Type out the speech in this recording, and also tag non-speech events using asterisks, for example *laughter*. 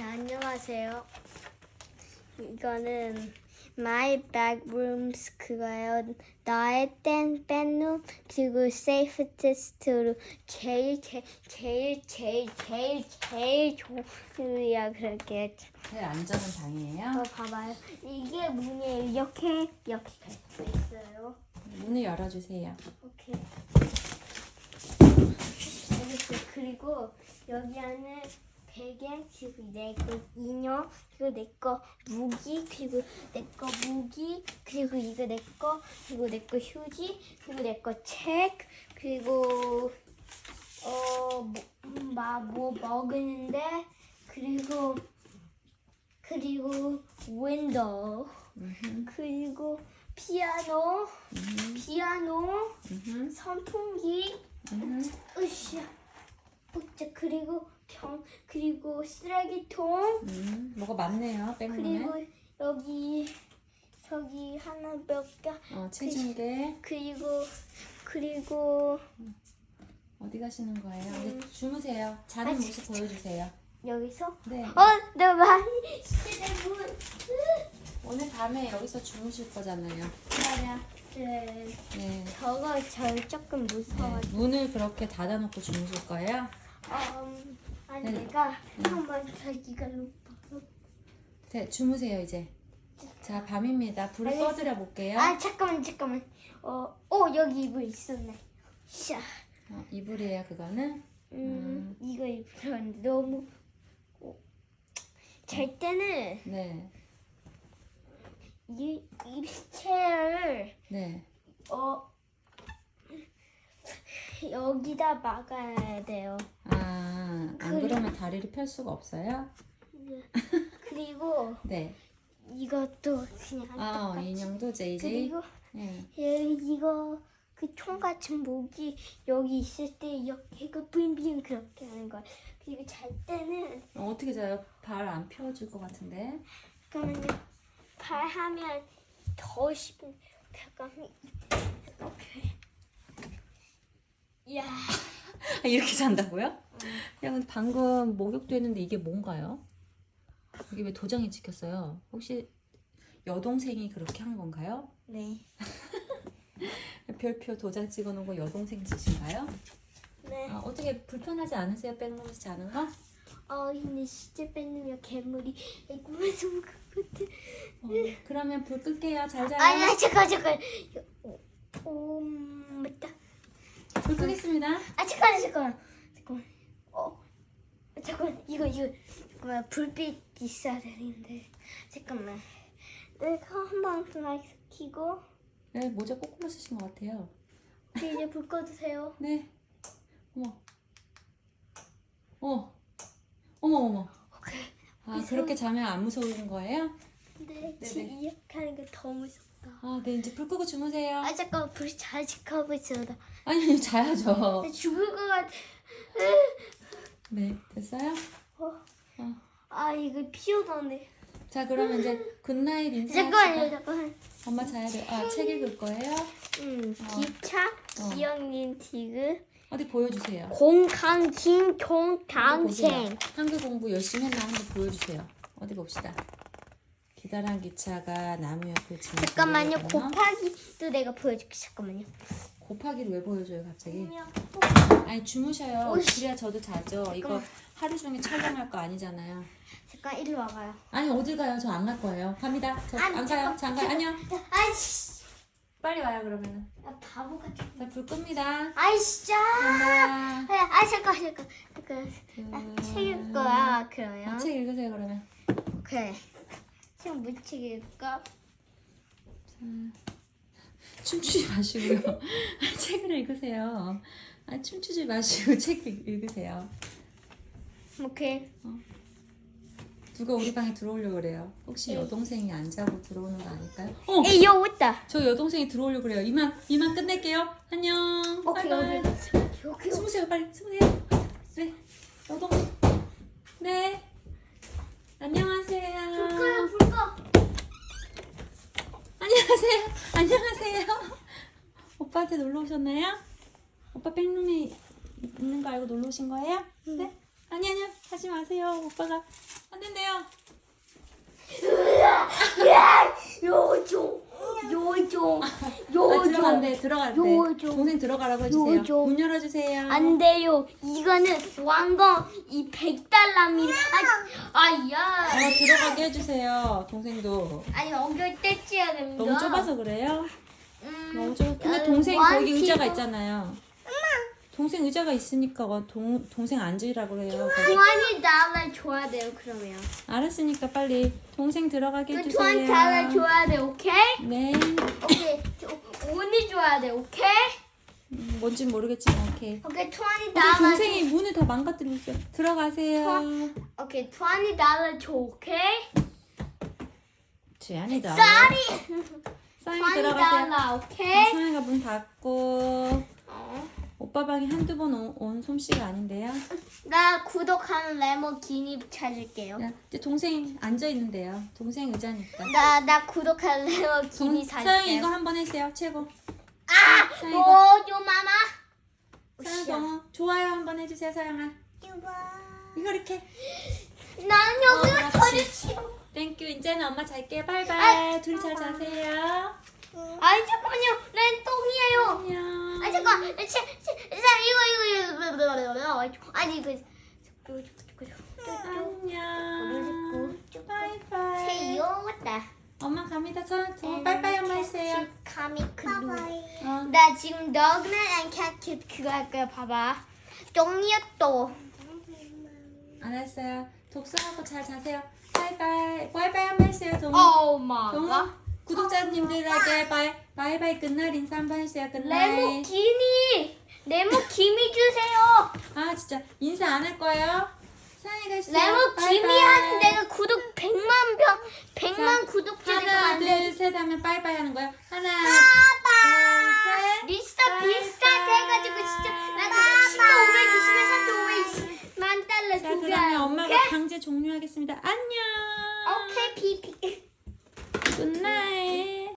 네, 안녕하세요. 이거는 My Backrooms 그거예요. 나의 땐 뺀룸 그리고 세이프티스트로 제일 제일 제일 제일 제일 제일 좋으야 그렇게. 제일 안전한 방이에요. 어 봐봐요. 이게 문이에요. 이렇게 이렇게 돼 있어요. 문을 열어주세요. 오케이. 알겠어요. 그리고 여기 안에 베개 그리고 내거 인형 그리고 내 거 무기 그리고 내 거 무기 그리고 이거 내 거 그리고 내 거 휴지 그리고 내 거 책 그리고 어뭐뭐 먹는데 그리고 그리고 윈도우 그리고 피아노 피아노 음흠, 선풍기. 으쌰. 으쌰 그리고 병 그리고 쓰레기통 음, 뭐가 많네요. 백룸에. 그리고 여기 저기 하나 몇개 어, 체중계. 그리고 그리고 어디 가시는 거예요? 이제 주무세요. 자는 아, 모습 보여주세요. 여기서 네. 어나 많이 시대문 *laughs* 오늘 밤에 여기서 주무실 거잖아요. 맞아 네 네. 저거 저 조금 무서워 네. 문을 그렇게 닫아놓고 주무실 거예요? 음, 아니 네. 내가 한번 높아 네, 주무세요 이제. 자, 밤입니다. 불을. 꺼드려 볼게요. 아 잠깐만 잠깐만 어, 어 여기 이불 있었네 샤 어, 이불이에요, 그거는. 음, 이거 입으면 너무 어, 잘 때는 네. 이 입체를 네. 어 여기다 막아야 돼요. 아, 안 그래. 그러면 다리를 펼 수가 없어요? *laughs* 그리고 네. 이것도 그냥 아, 똑같이. 인형도 JJ. 그리고 네. 얘 이거 그 총 같은 목이 여기 있을 때 이렇게 그 빙빙 그렇게 하는 거야. 그리고 잘 때는 어, 어떻게 자요? 발 안 펴줄 것 같은데. 잠깐만요. 발 하면 더 쉽은 잠깐만. 오케 이. 야. 아, 이렇게 잔다고요? 야, 근데 방금 목욕도 했는데 이게 뭔가요? 이게 왜 도장이 찍혔어요? 혹시 여동생이 그렇게 한 건가요? 네. *laughs* 별표 도장 찍어 놓은 거 여동생 짓인가요? 네. 아, 어떻게 불편하지 않으세요? 백룸에서 자는 거? 어, 근데 진짜 뺏으면 괴물이 꿈에서 올것 같아. 어, 그러면 불 끌게요. 잘 자요. 아니야, 잠깐, 잠깐. 오, 오, 맞다. 불 끄겠습니다. 아, 잠깐, 잠깐. 잠깐만. 어, 잠깐, 이거, 이거. 잠깐만, 불빛 있어야 되는데. 잠깐만. 내가 한번 라이트 켜고, 네, 모자 꼬꾸라 쓰신 것 같아요. 이제 불 꺼주세요. *laughs* 네. 어머. 어머. 어머, 어머. 오케이. 아, 그렇게 자면 안 무서운 거예요? 근데 네네. 지금 이렇게 하는 게 더 무 섭다. 아, 네, 이제 불 끄고 주무세요. 아, 잠깐, 불이 자직하고 있어. 나 아니, 아니, *laughs* 자야죠. 나 죽을 것 같아. 네, 됐어요? 어. 어. 아, 이거 피어나네. 자, 그러면 이제 굿나잇 잠깐만요, 인사합시다. 잠깐만. 엄마 자야 돼. 아, 책 읽을 거예요? 음, 어. 기차, 어. 기영님 티그, 어디 보여주세요. 공강, 경당생. 보세요. 한글 공부 열심히 했나 한번 보여주세요. 어디 봅시다. 기다란 기차가 나무 옆에 지나가는 잠깐만요, 거요. 곱하기도 내가 보여줄게. 잠깐만요. 곱하기를 왜 보여줘요 갑자기? 아니 주무셔요. 오이씨. 그래야 저도 자죠. 이거. 하루 종일 촬영할 거 아니잖아요. 잠깐 일로 와봐요. 아니 어딜 가요? 저 안 갈 거예요. 갑니다. 저 아니, 안 가요. 잠깐, 잠깐 안녕. 아이씨, 빨리 와요 그러면은. 나 바보 같아. 자불 끕니다. 아이 진짜. 간다. 아, 잠깐 잠깐 잠깐. 나책 읽을 거야. 그러면. 책 읽으세요 그러면. 오케 이. 지금 무책 읽을까? 춤추지 마시고요. *laughs* 책을 읽으세요. 아 춤추지 마시고 *laughs* 책 읽- 읽으세요. 오케이. 누가 우리 방에 들어오려고 그래요. 혹시 여동생이 안 자고 들어오는 거 아닐까요? 어, 에이 여기 있다. 저 여동생이 들어오려고 그래요. 이만 이만 끝낼게요. 안녕. 오케이 바이바이. 여기 숨으세요 빨리 숨으세요. 네. 여동. 네. 안녕하세요. 불. 안녕하세요. 안녕하세요. 오빠한테 놀러 오셨나요? 오빠 백룸에 있는 거 알고 놀러 오신 거예요? 네. 아니 아니요 하지 마세요. 오빠가 안 된대요. 요종 요종 아, 요종 들어간대, 들어갈 때. 요정. 동생 들어가라고 해주세요. 요정. 문 열어주세요. 안 돼요. 이거는 왕건 이 100달러입니다. 아, 아야. 어, 들어가게 해주세요. 동생도. 아니 엉덩이 떼찌야 됩니다. 너무 좁아서 그래요? 음, 너무 좁아. 근데 어, 동생 원, 거기 의자가. 있잖아요. 동생 의자가 있으니까 어, 동, 동생 앉으라고 그래요. 거기. 투원이 달러 줘야 돼요. 그러면. 알았으니까 빨리 동생 들어가게 그 해주세요. 투원 달러 줘야 돼. 오케이? 네. 오케이. 저- 오늘 줘야 돼. 오케이? 음, 뭔진 모르겠지만 오케이. 오케이. 근데 달러. 동생이 문을 다 망가뜨리고 있어요. 들어가세요. 줘. 오케이. 투원이 달러 줘. 오케이? 제안이다. 쌀이. 사이 투원이 들어가세요. 달러. 오케이? 사이가 문 닫고 어. 오빠 방에 한두 번 온 솜씨가 아닌데요. 나 구독하는 레몬 기니 찾을게요. 야, 이제 동생 앉아 있는데요. 동생 의자니까. 나, 나 구독할 레몬 기니 서영이 찾을게요. 이거 한번 해주세요. 최고. 아! 서영이 이거. 오, 요 마마. 서영 어, 좋아요 한번 해주세요. 서영아. 이거 이렇게. 난 여기로 어, 그렇지. 치워. 땡큐. 이제는 엄마 잘게요. 바이바이. 둘이 잘 자세요. 아니 잠깐만요. 난 똥이에요. 안녕. 아 잠깐. 치, 치, 자, 이거 이거 이거. 아니 이거. 안녕. 바이바이. 세요 왔다. 엄마 갑니다. 저, 저 빠이빠이 한번 해주세요. 카미 클루. 어. 나 지금 너그는 앤캣 그거 할 거야. 봐봐. 똥이야 또. 알았어요. 독서하고 잘 자세요. 바이바이. 바이바이 한번 해주세요. 동우. 동우. 구독자님들에게 바이, 바이바이 끝날 인사 한번 해주세요. 끝날. 레몬 기니. 레몬 김이 주세요. 아 진짜 인사 안 할 거예요? 사랑해 가시죠. 레몬 김이. 한 내가 구독 100만 병 100만 구독자 하나 둘셋 하면 빠이빠이 하는 거예요. 하나